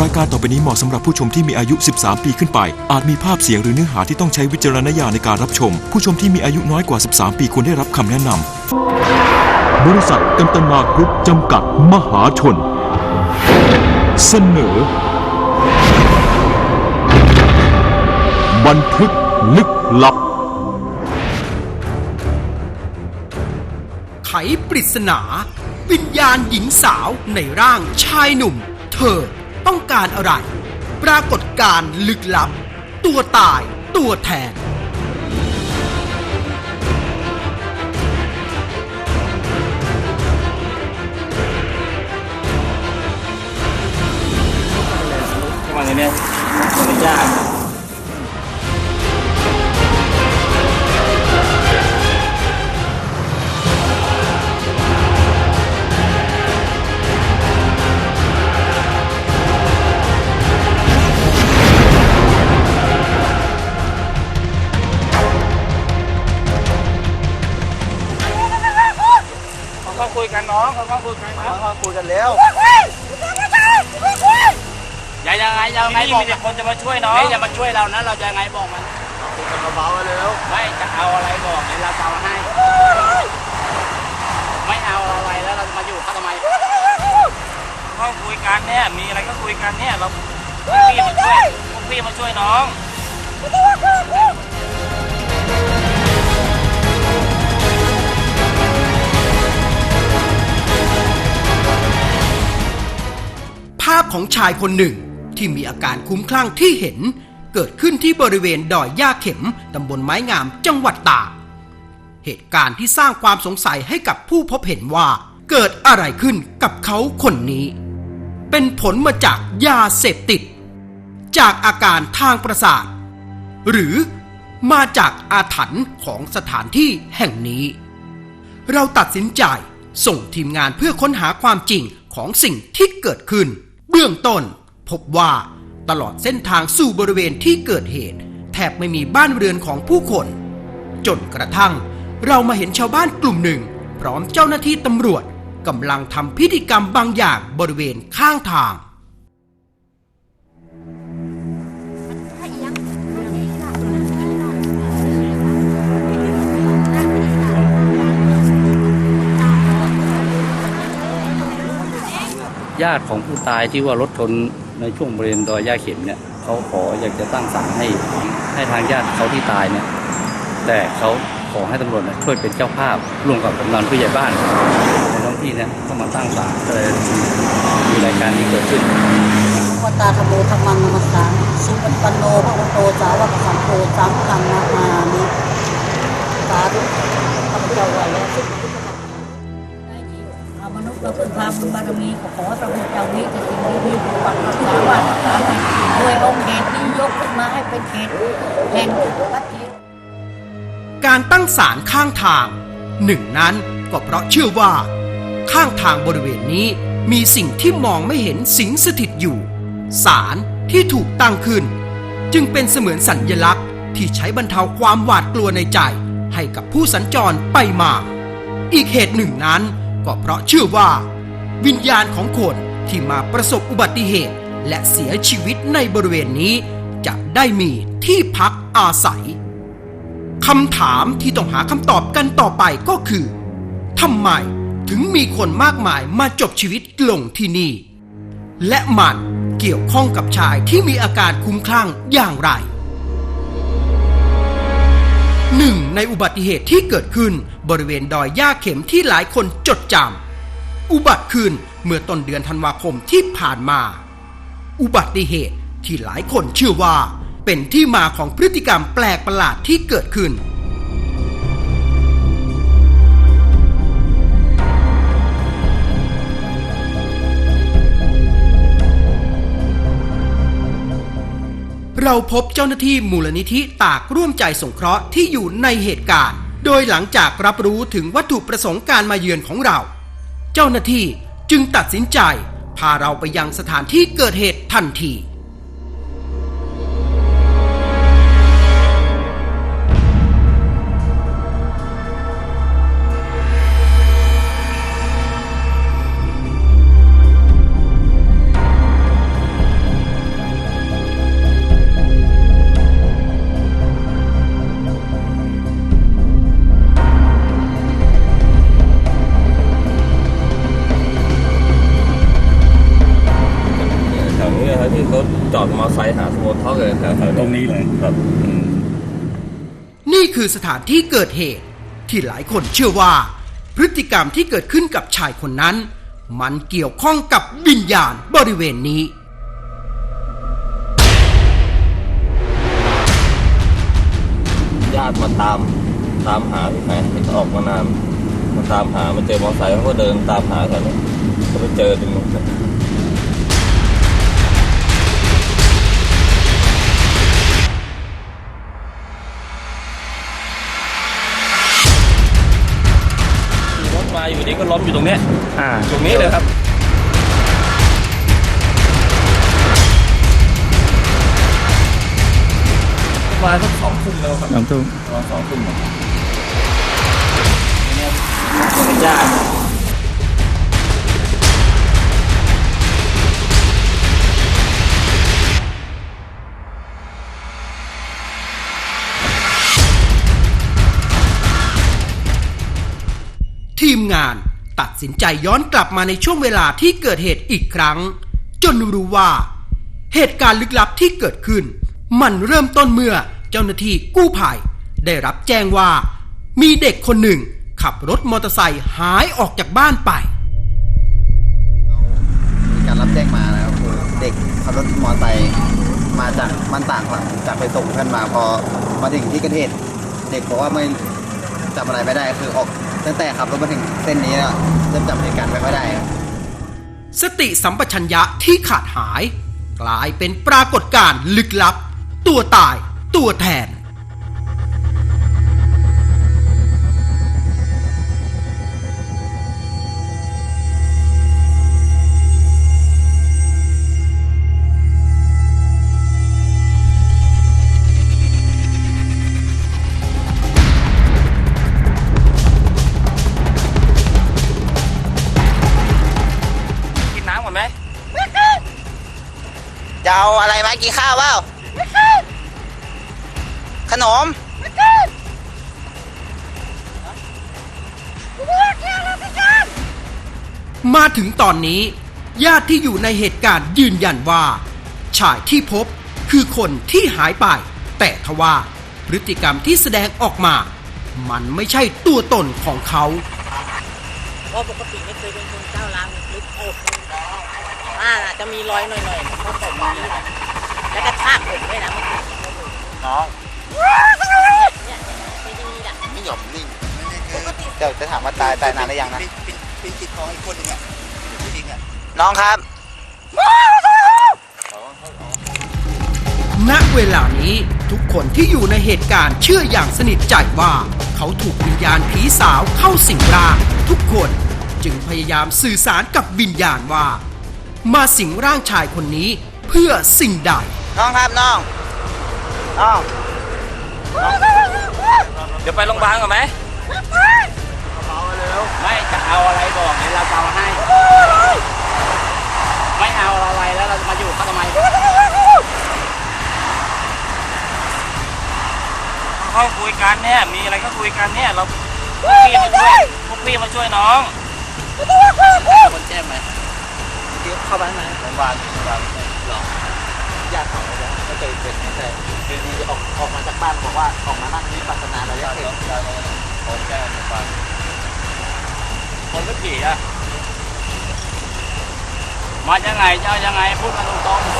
รายการต่อไปนี้เหมาะสำหรับผู้ชมที่มีอายุ 13 ปีขึ้นไป อาจมีภาพเสียงหรือเนื้อหาที่ต้องใช้วิจารณญาณในการรับชม ผู้ชมที่มีอายุน้อยกว่า 13 ปีควรได้รับคำแนะนำ บริษัทกันตนากรุ๊ปจำกัดมหาชน เสนอ บันทึกลึกลับ ไขปริศนา วิญญาณหญิงสาวในร่างชายหนุ่ม เธอ ต้องการอะไร ปรากฏการ์ลึกลับ ตัวตายตัวแทน แต่คนจะมาช่วยน้องอย่ามาช่วยเรานะ เราจะยังไงบอกมันคุยกันเบาๆแล้วไม่จะเอาอะไรบอกเดี๋ยวเราจะเอาให้ ไม่เอาอะไรแล้วเราจะมาอยู่เขาทำไมเขาคุยกันเนี่ยมีอะไรก็คุยกันเนี่ยเราพวกพี่มาช่วยพวกพี่มาช่วยน้องภาพของชายคนหนึ่ง ที่มีอาการคุ้มคลั่งที่เห็น เกิดขึ้นที่บริเวณดอยย่าเข็มตำบลไม้งามจังหวัดตากเหตุการณ์ที่สร้างความสงสัยให้กับผู้พบเห็นว่า เกิดอะไรขึ้นกับเขาคนนี้ เป็นผลมาจากยาเสพติด จากอาการทางประสาท หรือมาจากอาถรรพ์ของสถานที่แห่งนี้ เราตัดสินใจส่งทีมงานเพื่อค้นหาความจริงของสิ่งที่เกิดขึ้น เบื้องต้น พบว่าตลอดเส้นทางสู่บริเวณที่เกิดเหตุ แทบไม่มีบ้านเรือนของผู้คน จนกระทั่ง เรามาเห็นชาวบ้านกลุ่มหนึ่ง พร้อมเจ้าหน้าที่ตำรวจกำลังทำพิธีกรรมบางอย่างบริเวณข้างทางญาติของผู้ตายที่ว่ารถชน ในช่วงบริเวณดอยย่าเข็มเนี่ยเขาขออยากจะตั้งศาลให้ให้ทางญาติเขาที่ตายเนี่ยแต่เขาขอให้ตำรวจเนี่ยช่วยเป็นเจ้าภาพร่วมกับกำนันผู้ใหญ่บ้านในท้องที่เนี่ยเข้ามาตั้งศาลก็เลยมีรายการที่เกิดขึ้นวตาธรรมโมธรรมังนมัสสามิสุปฏิปันโนพระพุโตสาวกสังโฆสังฆังนามามิสาธุข้าพเจ้าไหวแล้ว ซึ่งเอเราเป็นพาบุญบารมีขอขอพระพุทธเจ้านี้จะสิ่งดีๆปกปักรักษาว่ารักษาให้ด้วยองค์เดชนี้ยกขึ้นมาให้เป็นเขตแห่งวัดเขตการตั้งศาลข้างทางหนึ่งนั้นก็เพราะเชื่อว่า ข้างทางบริเวณนี้มีสิ่งที่มองไม่เห็นสิงสถิตอยู่ศาลที่ถูกตั้งขึ้น จึงเป็นเสมือนสัญญลักษณ์ที่ใช้บรรเทาความหวาดกลัวในใจให้กับผู้สัญจรไปมา อีกเหตุหนึ่งนั้น ก็เพราะเชื่อว่า วิญญาณของคนที่มาประสบอุบัติเหตุ และเสียชีวิตในบริเวณนี้ จะได้มีที่พักอาศัยคำถามที่ต้องหาคำตอบกันต่อไปก็คือทำไมถึงมีคนมากมายมาจบชีวิตลงที่นี่ และมันเกี่ยวข้องกับชายที่มีอาการคุ้มคลั่งอย่างไร หนึ่งในอุบัติเหตุที่เกิดขึ้น บริเวณดอยย่าเข็มที่หลายคนจดจำอุบัติขึ้นเมื่อต้นเดือนธันวาคมที่ผ่านมา อุบัติเหตุที่หลายคนเชื่อว่า เป็นที่มาของพฤติกรรมแปลกประหลาดที่เกิดขึ้น เราพบเจ้าหน้าที่มูลนิธิตากร่วมใจสงเคราะห์ที่อยู่ในเหตุการณ์ โดยหลังจากรับรู้ถึงวัตถุประสงค์การมาเยือนของเรา เจ้าหน้าที่จึงตัดสินใจ พาเราไปยังสถานที่เกิดเหตุทันที ไซค์หาสมุนเขาเลยแถวๆตรงนี้เลยครับนี่คือสถานที่เกิดเหตุ ที่หลายคนเชื่อว่า พฤติกรรมที่เกิดขึ้นกับชายคนนั้น มันเกี่ยวข้องกับวิญญาณบริเวณนี้ญาติมาตามตามหาที่ไหนเห็นออกมานานมาตามหามาเจอมอเตอร์ไซค์เขาก็เดินตามหากันเนี่ยก็ไปเจอตรงนู้น ก็ล้มอยู่ตรงเนี้ยอ่าตรงนี้เลยครับประมาณสักสองทุ่มแล้วครับน้องตุ้มประมาณสองทุ่มเนี่ยเป็นญาติ ตัดสินใจย้อนกลับมาในช่วงเวลาที่เกิดเหตุอีกครั้ง จนรู้ว่า เหตุการณ์ลึกลับที่เกิดขึ้น มันเริ่มต้นเมื่อเจ้าหน้าที่กู้ภัย ได้รับแจ้งว่า มีเด็กคนหนึ่ง ขับรถมอเตอร์ไซค์หายออกจากบ้านไปมีการรับแจ้งมานะครับคือเด็กขับรถมอเตอร์ไซค์มาจากบ้านต่างครับจากไปส่งเพื่อนมาพอมาถึงที่เกิดเหตุเด็กบอกว่าไม่ จำอะไรไม่ได้คือออกตั้งแต่ขับรถมาถึงเส้นนี้แล้วเริ่มจำเหตุการณ์ไม่ค่อยได้สติสัมปชัญญะที่ขาดหาย กลายเป็นปรากฏการณ์ลึกลับ ตัวตายตัวแทนาอะไรมากินข้าวเปล่าขนมมาถึงตอนนี้ ญาติที่อยู่ในเหตุการณ์ยืนยันว่า ชายที่พบคือคนที่หายไป แต่ทว่าพฤติกรรมที่แสดงออกมา มันไม่ใช่ตัวตนของเขาเพราะปกติไม่เคยเป็นคนเจ้าล้างลึกอกอ่าอาจจะมีรอยหน่อยๆเพราะผมมี แล้วก็ชากผมด้วยนะเมื่อกี้น้องเนี่ยไม่ดีอะไม่ยอมนิ่งเดี๋ยวจะถามว่าตายตายนานหรือยังนะน้องครับ ณเวลานี้ทุกคนที่อยู่ในเหตุการณ์เชื่ออย่างสนิทใจว่า เขาถูกวิญญาณผีสาวเข้าสิงร่างทุกคนจึงพยายามสื่อสารกับวิญญาณว่า มาสิงร่างชายคนนี้เพื่อสิ่งใด น้องครับน้องน้อง เดี๋ยวไปโรงพยาบาลก่อนไหมไม่จะเอาอะไรบอกเดี๋ยวเราจะเอาให้ ไม่เอาอะไรแล้วเราจะมาอยู่เขาทำไมเขาคุยกันเนี่ยมีอะไรก็คุยกันเนี่ยเราพวกพี่มาช่วยพวกพี่มาช่วยน้องคนแจ้งไหมเข้าบ้านไหนโรงพยาบาลโรงพยาบาลหรอ ญาติเขาเนี่ยไม่เคยเป็นแต่คือดีออกออกมาจากบ้านบอกว่าออกมานั่งวิปัสนาระยะเห็นคนแจ้งโรงคนก็ขี่อะมายังไงจะเอายังไงพูดมาตรงๆ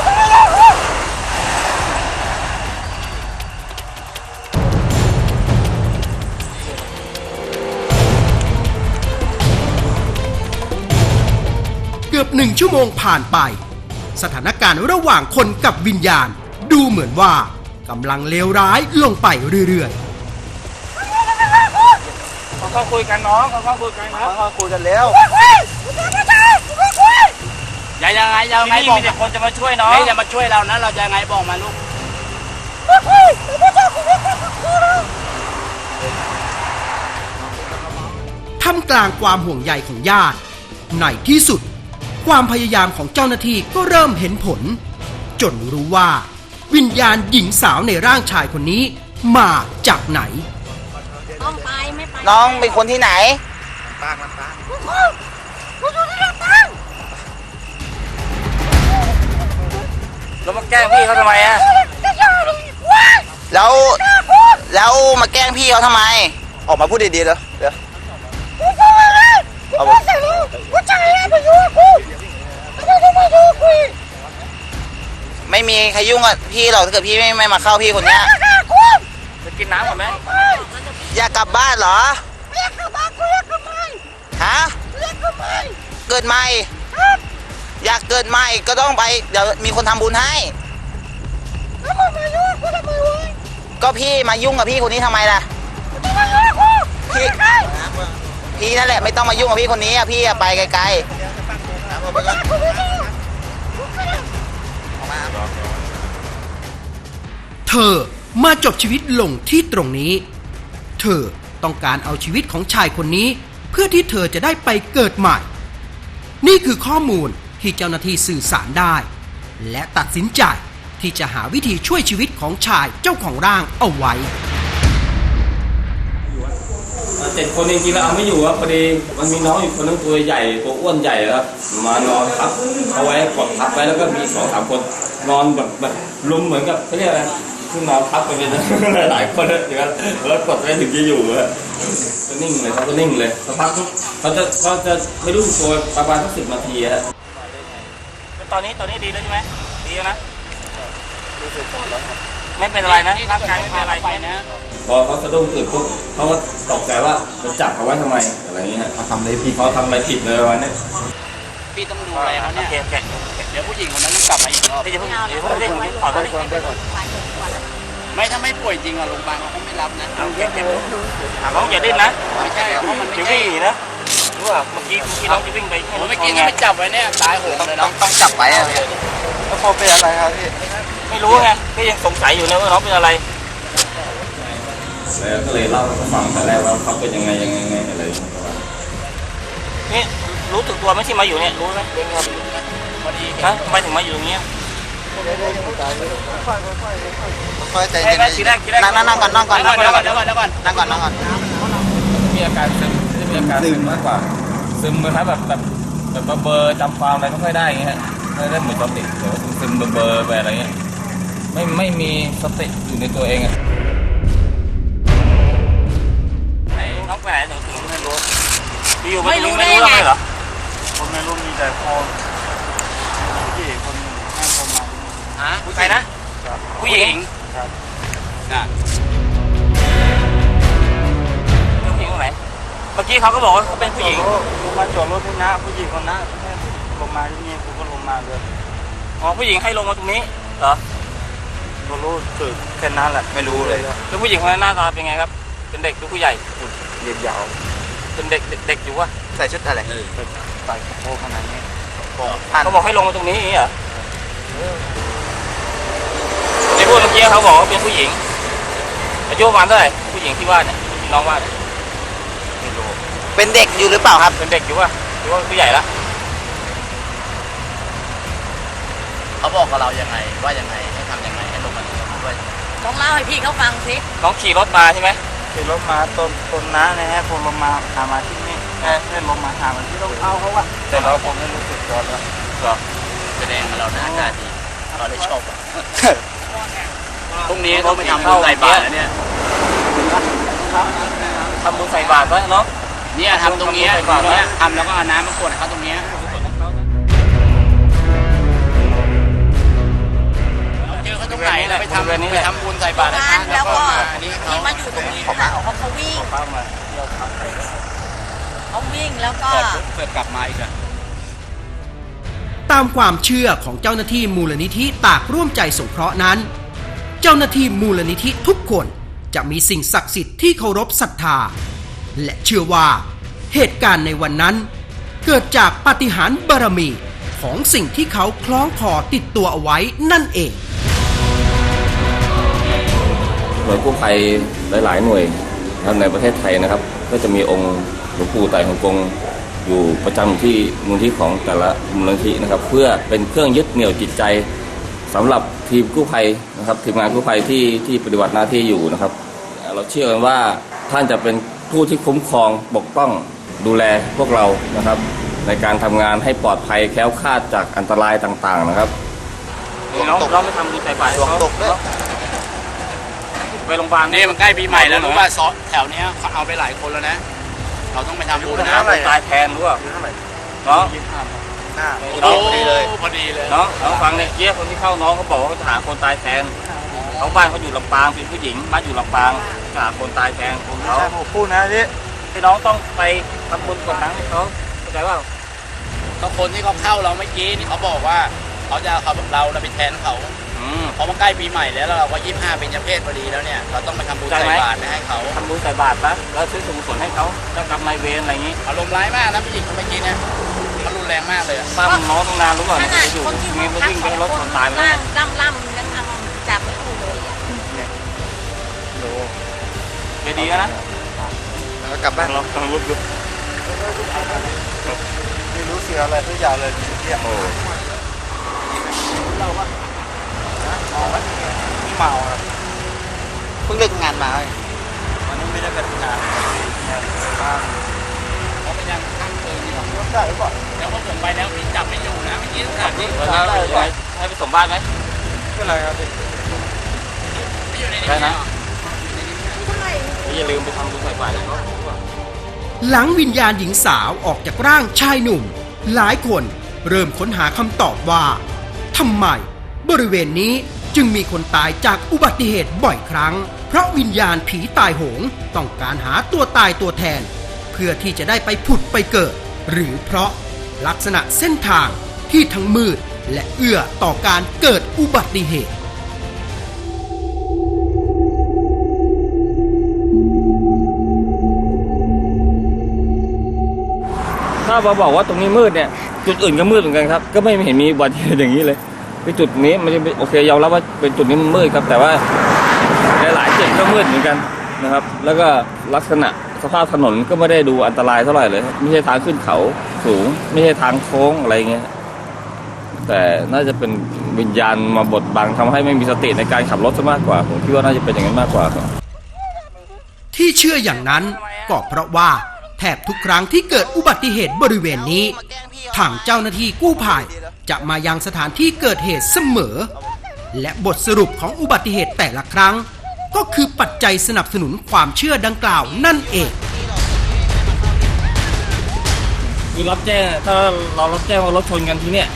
เกือบหนึ่งชั่วโมงผ่านไป สถานการณ์ระหว่างคนกับวิญญาณ ดูเหมือนว่ากำลังเลวร้ายลงไปเรื่อยเขาก็คุยกันน้องเขาก็คุยกันครับเขาคุยกันแล้วอย่ายังไงยังที่ไงนี่บอกมีแต่คนจะมาช่วยน้องเฮ้ยอย่ามาช่วยเรานะเราจะยังไงบอกมาลูกๆท่ามกลางความห่วงใยของญาติในที่สุด ความพยายามของเจ้าหน้าที่ก็เริ่มเห็นผล จนรู้ว่า วิญญาณหญิงสาวในร่างชายคนนี้มาจากไหน ต้องไปไม่ไปน้องเป็นคนที่ไหนรแล้วมาแกล้งพี่เขาทำไมอะแล้วแล้วมาแกล้งพี่เขาทำไม ออกมาพูดดีๆแล้วเดี๋ยวเอา ไม่มีใครยุ่งกับพี่หรอกถ้าเกิดพี่ไม่ไม่มาเข้าพี่คนเนี้ยจะกินน้ำก่อนไหมอยากกลับบ้านเหรออยากกลับบ้านกูอยากกลับบ้านฮะเกิดใหม่อยากเกิดใหม่ก็ต้องไปเดี๋ยวมีคนทำบุญให้ก็พี่มายุ่งกับพี่คนนี้ทำไมล่ะพี่พี่นั่นแหละไม่ต้องมายุ่งกับพี่คนนี้อะพี่อะไปไกลๆเธอมาจบชีวิตลงที่ตรงนี้ เธอต้องการเอาชีวิตของชายคนนี้ เพื่อที่เธอจะได้ไปเกิดใหม่ นี่คือข้อมูลที่เจ้าหน้าที่สื่อสารได้ และตัดสินใจที่จะหาวิธีช่วยชีวิตของชายเจ้าของร่างเอาไว้เจ็ดคนจริงๆแล้วเอาไม่อยู่ครับพอดีมันมีน้องอยู่คนนึงตัวใหญ่ตัวอ้วนใหญ่ครับมานอนทับเอาไว้กดทับไว้แล้วก็มีสองสามคนนอนแบบแบบลุมเหมือนกับเขาเรียกอะไร คือนอนทับไปเป็นหลายๆคนอย่างนั้นแล้วกดไว้ถึงจะอยู่อะก็นิ่งเลยเขาก็นิ่งเลยสักพักเขาจะเขาจะไม่รู้สึกตัวประมาณสักสิบนาทีอะตอนนี้ตอนนี้ดีแล้วใช่ไหมดีแล้วนะไม่เป็นอะไรนะร่างกายไม่เป็นอะไรนะพอเขาสะดุ้งตื่นปุ๊บเขาก็ตกใจว่าจะจับเขาไว้ทำไมอะไรอย่างเงี้ยฮะเขาทำอะไรผิดเขาทำอะไรผิดเลยวันนี้พี่ต้องดูอะไรเขาเนี่ยเดี๋ยวผู้หญิงคนนั้นต้องกลับมาอีกรอบเดี๋ยวเพิ่งเดี๋ยวเพิ่งเร่งขอโทษ ไม่ถ้าไม่ป่วยจริงอะโรงพยาบาลเขาก็ไม่รับนะเอาเก็บเก็บน้องอย่าดิ้นนะไม่ใช่เพราะมันไม่ใช่นะรู้ป่ะเมื่อกี้เมื่อกี้น้องจะวิ่งไปเมื่อกี้ที่ไปจับไว้เนี่ยตายโหงเลยต้อน้องงต้องจับไว้อะพี่แล้วพอเป็นอะไรครับพี่ไม่รู้ไงพี่ยังสงสัยอยู่นะว่าน้องเป็นอะไรแล้วก็เลยเล่าให้เขาฟังแต่แรกว่าเขาเป็นยังไงยังไงยังไงอะไรอย่างเงี้ยนี่รู้สึกตัวไหมที่มาอยู่เนี่ยรู้ไหมครับพอดีฮะทำไมถึงมาอยู่ตรงนี้ ค่อยใจเย็นไหมทีแรกทีแรกนั่งนั่งนั่งก่อนนั่งก่อนเดี๋ยวก่อนเดี๋ยวก่อนเดี๋ยวก่อนนั่งก่อนนั่งก่อนมีอาการซึมมีอาการซึมมากกว่า ซึมเหมือนแบบแบบแบบเบอร์จำความอะไรไม่ค่อยได้อย่างเงี้ยฮะไม่ได้เหมือนตอนเด็กเดี๋ยวซึมเบอร์ไปอะไรเงี้ยไม่ไม่มีสติอยู่ในตัวเองอะไหนน้องไปไหนหนูถึงไม่รู้ไม่รู้ไม่รู้เรื่องเหรอผมไม่รู้มีแต่พอผู้หญิงคนหนึงให้ผมมา ฮะใครนะผู้หญิงครับน่ะผู้หญิงตรงไหนเมื่อกี้เขาก็บอกว่าเขาเป็นผู้หญิงผมมาจอดรถที่หน้าผู้หญิงคนนั้นให้ลงมาที่นี่ผมก็ลงมาเลยอ๋อผู้หญิงให้ลงมาตรงนี้เหรอก็รู้สึกแค่นั้นแหละไม่รู้เลยครับแล้วผู้หญิงคนนั้นหน้าตาเป็นไงครับ เป็นเด็กหรือผู้ใหญ่เรียนยาวเป็นเด็กเด็กเด็กอยู่วะใส่ชุดอะไรใส่กระโปรงขนาดนี้เขาบอกให้ลงมาตรงนี้อย่างนี้เหรอใน พวกเมื่อกี้เขาบอกว่าเป็นผู้หญิงอายุประมาณเท่าไหร่ผู้หญิงที่ว่าเนี่ยที่น้องว่าเนี่ยไม่รู้เป็นเด็กอยู่หรือเปล่าครับเป็นเด็กอยู่วะหรือว่าผู้ใหญ่ละเขาบอกกับเรายังไงว่ายังไงให้ทำยังไงให้ลงมาด้วยลองเล่าให้พี่เขาฟังสิน้องขี่รถมาใช่ไหมขี่รถมาต้นต้นน้าเนี่ยให้ผมลงมาหามาที่นี่ให้ให้ลงมาหามาที่ต้องเอาเขาอะแต่เราผมไม่รู้สึกตัวแล้วแสดงว่าเราหน้าตาดีเราได้ชอบอะ พรุ่งนี้เขาไปทำบุญใส่บาตรแล้วเนี่ยทำบุญใส่บาตรไว้เนาะเนี่ยทำตรงเนี้ยทำบุญใส่บาตรไว้เนี่ยทำแล้วก็เอาน้ำมากรวดให้เขาตรงเนี้ยเราเจอเขาตรงไหนเราไปทำไปทำบุญใส่บาตรให้งานเขาแล้วก็อันนี้เขาที่มาอยู่ตรงนี้ค่ะเขาเขาวิ่งป้ามาเที่ยวพักไปเขาวิ่งแล้วก็เกิดกลับมาอีกอะ ตามความเชื่อของเจ้าหน้าที่มูลนิธิตากร่วมใจสงเคราะห์นั้น เจ้าหน้าที่มูลนิธิทุกคนจะมีสิ่งศักดิ์สิทธิ์ที่เคารพศรัทธา และเชื่อว่าเหตุการณ์ในวันนั้น เกิดจากปาฏิหาริย์บารมีของสิ่งที่เขาคล้องคอติดตัวเอาไว้นั่นเองหน่วยกู้ภัยหลาย ๆ หน่วยในประเทศไทยนะครับ ก็จะมีองค์หลวงปู่ไต่ฮ่องกง อยู่ประจำที่มูลที่ของแต่ละมูลนิธินะครับ เพื่อเป็นเครื่องยึดเหนี่ยวจิตใจสำหรับทีมกู้ภัยนะครับ ทีมงานกู้ภัยที่ที่ปฏิบัติหน้าที่อยู่นะครับ เราเชื่อกันว่าท่านจะเป็นผู้ที่คุ้มครองปกป้องดูแลพวกเรานะครับ ในการทำงานให้ปลอดภัยแคล้วคลาดจากอันตรายต่างๆนะครับน้องน้องไปทำบุญใส่บาตรดวงตกด้วยไปโรงพยาบาลนี่มันใกล้ปีใหม่แล้วรู้ป่ะซอแถวเนี้ยเขาเอาไปหลายคนแล้วนะ เราต้องไปทำบุญนะนะคนตายแทนรู้ป่ะน้องโอ้พอดีเลยพอดีเลยน้องน้องฟังเนี่ยเยี่ยคนที่เข้าน้องเขาบอกว่าเขาจะหาคนตายแทนเขาบ้านเขาอยู่ลำปางเป็นผู้หญิงบ้านอยู่ลำปางจะหาคนตายแทนคนเขาใช่ผมพูดนะพี่พี่น้องต้องไปทำบุญกดตังค์ให้เขาเข้าใจว่าก็คนที่เขาเข้าเราเมื่อกี้นี่เขาบอกว่าเขาจะเอาเราเราไปแทนเขาอื ม เพราะมันใกล้ปีใหม่แล้วแล้วเราก็ยี่สิบห้าเป็นยเพศพอดีแล้วเนี่ยเราต้องไปทำบุญได้ใส่ไหมบาตรไปให้เขาทำบุญใส่บาตรปะแล้วซื้อถุงส่วนให้เขาเจ้ากรรมนายเวรอะไรอย่างงี้อารมณ์ร้ายมากนะผู้หญิงคนเมื่อกี้เนี่ยเขารุนแรงมากเลยอะป้ามันน้องต้องนานรู้ป่ะขมันนาดอยู่คนที่มีเขามันพักวิ่งสไปองรถคชนตายไปแล้วล่างล่ำล่ำยังเอาจับไม่ถูกเลยอะเดี๋ยวดีนะแล้วก็กลับบ้านลองลองรุดดูไม่รู้เสียอะไรทุกอย่างเลยเรียกโอ้ เมาอะเพิ่งเลิกงานมาเว้ยวันนี้ไม่ได้เป็นงานงานบ้านเขาเป็นยังข้างคืนนี่หรอได้หรือเปล่าเดี๋ยวพอผมไปแล้วพี่จับไม่อยู่นะเมื่อกี้สถานที่แล้วถ้ายังไงให้ไปส่งบ้านไหมเป็นไรครับพี่ไม่อยู่ในนี้ใช่นะเหรออย่าลืมไปทำบุญใส่บาตรให้เขาหลังวิญญาณหญิงสาวออกจากร่างชายหนุ่ม หลายคนเริ่มค้นหาคำตอบว่าทำไมบริเวณนี้ จึงมีคนตายจากอุบัติเหตุบ่อยครั้ง เพราะวิญญาณผีตายโหง ต้องการหาตัวตายตัวแทน เพื่อที่จะได้ไปผุดไปเกิด หรือเพราะลักษณะเส้นทางที่ทั้งมืดและเอื้อต่อการเกิดอุบัติเหตุถ้ามาบอกว่าตรงนี้มืดเนี่ยจุดอื่นก็มืดเหมือนกันครับ ก็ไม่เห็นมีอุบัติเหตุอย่างนี้เลย คือจุดนี้มันจะเป็นโอเคยอมรับว่าเป็นจุดนี้มันมืดครับ แต่ว่าหลายๆจุดก็มืดเหมือนกันนะครับ แล้วก็ลักษณะสภาพถนนก็ไม่ได้ดูอันตรายเท่าไหร่เลย ไม่ใช่ทางขึ้นเขาสูง ไม่ใช่ทางโค้งอะไรเงี้ยแต่น่าจะเป็นวิญญาณมาบดบังทำให้ไม่มีสติในการขับรถซะมากกว่า ผมคิดว่าน่าจะเป็นอย่างนั้นมากกว่าครับที่เชื่ออย่างนั้นก็เพราะว่า แทบทุกครั้งที่เกิดอุบัติเหตุบริเวณนี้ ทางเจ้าหน้าที่กู้ภัยจะมายังสถานที่เกิดเหตุเสมอ และบทสรุปของอุบัติเหตุแต่ละครั้ง ก็คือปัจจัยสนับสนุนความเชื่อดังกล่าวนั่นเองคือรับแจ้งถ้าเรารับแจ้งว่ารถชนกันที่เนี่ย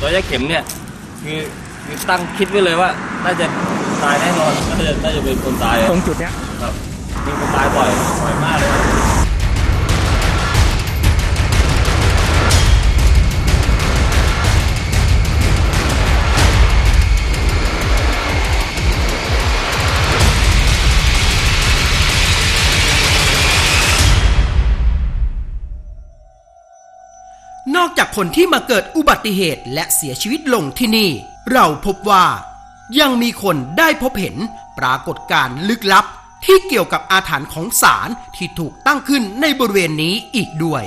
รอยยาเข็มเนี่ยคือคือตั้งคิดไว้เลยว่าน่าจะตายแน่นอนน่าจะน่าจะเป็นคนตายตรงจุดเนี้ยครับมีคนตายบ่อยบ่อยมากเลย อกจากคนที่มาเกิดอุบัติเหตุและเสียชีวิตลงที่นี่ เราพบว่า ยังมีคนได้พบเห็นปรากฏการณ์ลึกลับที่เกี่ยวกับอาถรรพ์ของศาลที่ถูกตั้งขึ้นในบริเวณนี้อีกด้วย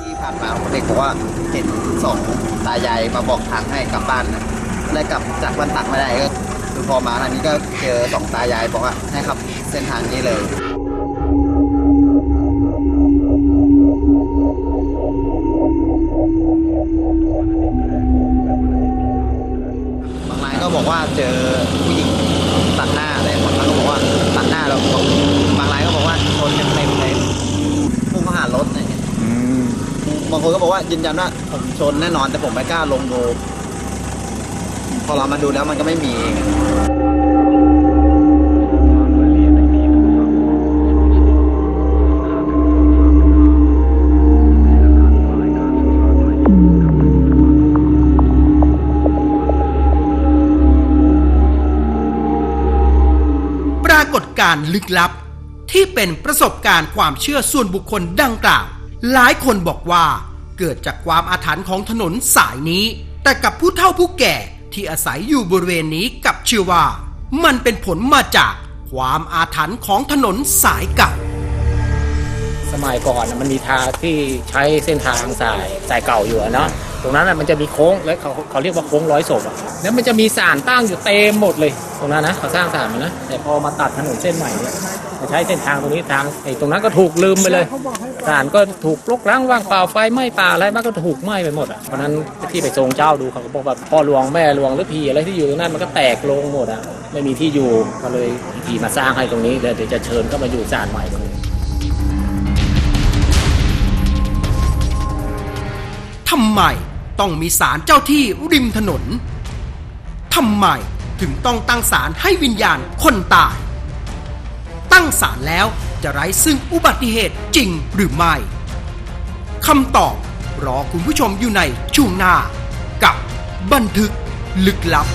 ที่ผ่านมาเด็กบอกว่าเห็นสองตายายมาบอกทางให้กลับบ้านนะเลยกลับจากบ้านตักไม่ได้ก็คือพอมาทางนี้ก็เจอสองตายายบอกว่าให้ขับเส้นทางนี้เลย บางคนก็บอกว่ายืนยันว่าผมชนแน่นอนแต่ผมไม่กล้าลงดู พอเรามาดูแล้วมันก็ไม่มีปรากฏการณ์ลึกลับ ที่เป็นประสบการณ์ความเชื่อส่วนบุคคลดังกล่าว หลายคนบอกว่าเกิดจากความอาถรรพ์ของถนนสายนี้ แต่กับผู้เฒ่าผู้แก่ที่อาศัยอยู่บริเวณนี้กับเชื่อว่า มันเป็นผลมาจากความอาถรรพ์ของถนนสายเก่า สมัยก่อนน่ะมันมีทางที่ใช้เส้นทางสายสายเก่าอยู่อะเนาะตรงนั้นน่ะมันจะมีโค้งแล้วเขาเขาเรียกว่าโค้งร้อยศพอะแล้วมันจะมีสารตั้งอยู่เต็มหมดเลย ตรงนั้นนะเขาสร้างสารมานะแต่พอมาตัดถนนเส้นใหม่เนี่ย มาใช้เส้นทางตรงนี้ทางไอ้ตรงนั้นก็ถูกลืมไปเลยสถานก็ถูกลกล้างว่างเปล่าไฟไหม้ป่าอะไรมันก็ถูกไหม้ไปหมดอะเพราะฉะนั้นที่ไปทรงเจ้าดูเขาก็บอกแบบพ่อหลวงแม่หลวงหรือพีอะไรที่อยู่ตรงนั้นมันก็แตกลงหมดอะไม่มีที่อยู่ก็เลยพีมาสร้างให้ตรงนี้เดี๋ยวเดี๋ยวจะเชิญเข้ามาอยู่ศาลใหม่ตรงนี้ทำไมต้องมีศาลเจ้าที่ริมถนนทำไมถึงต้องตั้งศาลให้วิญญาณคนตาย ตั้งศาลแล้ว จะไร้ซึ่งอุบัติเหตุจริงหรือไม่คำตอบรอคุณผู้ชมอยู่ในช่วงหน้า กับบันทึกลึกลับ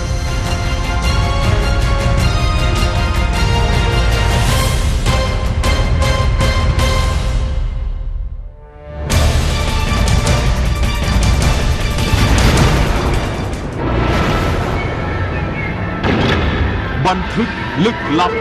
บันทึกลึกลับ